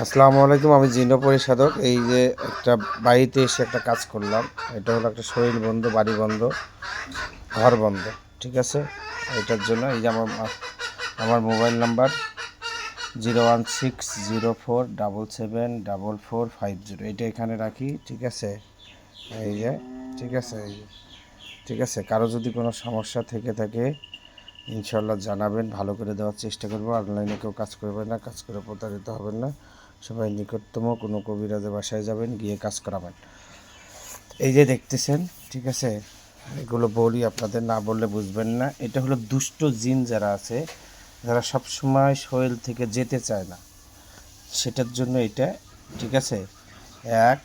আসসালামু আলাইকুম, আমি জিনো পরিষদক। এই যে একটা বাড়িতে এসে একটা কাজ করলাম। এটা হলো একটা শরীর বন্ধ, বাড়ি বন্ধ, ঘর বন্ধ, ঠিক আছে? এটার জন্য এই যে আমার আমার mobile number zero one six zero four double seven double four five zero. এটা এখানে রাখি, ঠিক আছে? এই যে, ঠিক আছে? এই যে, ঠিক আছে? কারও যদি কোনো সমস্যা থেকে থাকে ইনশাল্লাহ জানাবেন। ভালো করে দেওয়ার চেষ্টা করব। অনলাইনে কেউ কাজ করবেন না, কাজ করে প্রতারিত হবেন না। সবাই নিকটতম, কোনো কবিরাজের বাসায় যাবেন, গিয়ে কাজ করাবেন। এই যে দেখতেছেন, ঠিক আছে? এগুলো বলি, আপনাদের না বললে বুঝবেন না। এটা হলো দুষ্ট জিন যারা আছে, যারা সব সময় শরীর থেকে যেতে চায় না। সেটার জন্য এটা, ঠিক আছে? এক,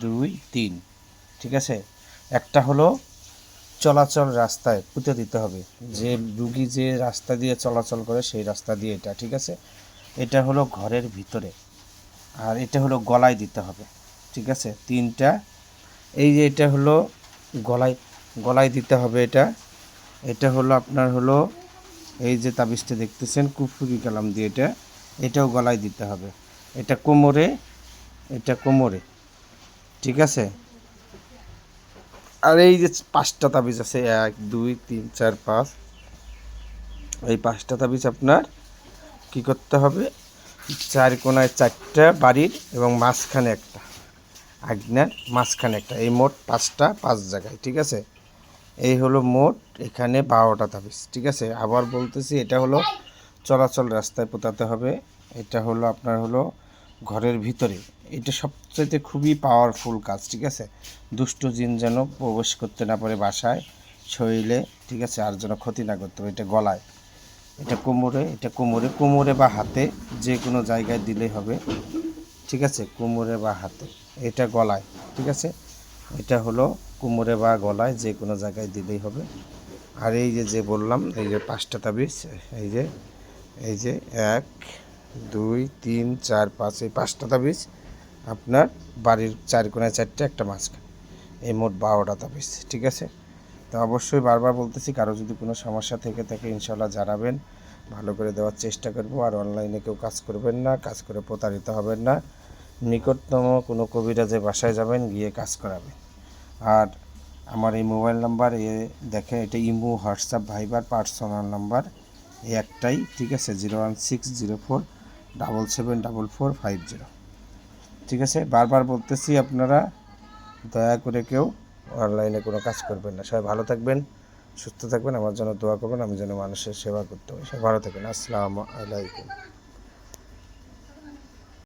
দুই, তিন, ঠিক আছে? একটা হলো চলাচল রাস্তায় পুঁতে দিতে হবে। যে রুগী যে রাস্তা দিয়ে চলাচল করে, সেই রাস্তা দিয়ে এটা, ঠিক আছে? এটা হলো ঘরের ভিতরে। আর এটা হলো গলায় দিতে হবে, ঠিক আছে? তিনটা, এই যে এটা হলো গলায় গলায় দিতে হবে এটা। এটা হলো আপনার হলো, এই যে তাবিজটা দেখতেছেন, কুফুরি কালাম দিয়ে এটা, এটাও গলায় দিতে হবে। এটা কোমরে এটা কোমরে, ঠিক আছে? আর এই যে পাঁচটা তাবিজ আছে, এক, দুই, তিন, চার, পাঁচ, এই পাঁচটা তাবিজ আপনার কি করতে হবে? চার কোনায় চারটা বাড়ির এবং মাঝখানে একটা। আগ্নার মাঝখানে একটা। এই মোট পাঁচটা, পাঁচ জায়গায়, ঠিক আছে? এই হলো মোট এখানে বারোটা তাবিজ, ঠিক আছে? আবার বলতেছি, এটা হলো চলাচল রাস্তায় পোতাতে হবে। এটা হলো আপনার হলো ঘরের ভিতরে। এটা সবচাইতে খুবই পাওয়ারফুল কাজ, ঠিক আছে? দুষ্ট জিন যেন প্রবেশ করতে না পারে বাসায়, শরীরে, ঠিক আছে? আর যেন ক্ষতি না করতে পারে, এটা গলায়। এটা কোমরে এটা কোমরে কোমরে বা হাতে যে কোনো জায়গায় দিলেই হবে। ঠিক আছে? কোমরে বা হাতে। এটা গলায়। ঠিক আছে? এটা হলো কোমরে বা গলায় যে কোনো জায়গায় দিলেই হবে। আর এই যে যে বললাম, এই যে পাঁচটা তাবিজ, এই যে এই যে এক, দুই, তিন, চার, পাঁচ, এই পাঁচটা তাবিজ আপনার বাড়ির চার কোনায় চারটে, একটা মাঝখানে। এই মোট বারোটা তাবিজ। ঠিক আছে? তো অবশ্যই বারবার বলতেছি, কারও যদি কোনো সমস্যা থেকে থাকে ইনশাল্লাহ জানাবেন। ভালো করে দেওয়ার চেষ্টা করব, আর অনলাইনে কেউ কাজ করবেন না, কাজ করে প্রতারিত হবেন না। নিকটতম কোনো কবিরাজের বাসায় যাবেন, গিয়ে কাজ করাবেন। আর আমার এই মোবাইল নাম্বার, এ দেখেন এটা imo, WhatsApp, Viber, personal number এই একটাই, ঠিক আছে? Zero one six zero four double seven double four five zero. ঠিক আছে? বারবার বলতেছি আপনারা, দয়া করে কেউ অনলাইনে কোনো কাজ করবেন না। সবাই ভালো থাকবেন, সুস্থ থাকবেন, আমার জন্য দোয়া করবেন, আমি যেন মানুষের সেবা করতে পারি। সবাই ভালো থাকবেন। আসসালামু আলাইকুম।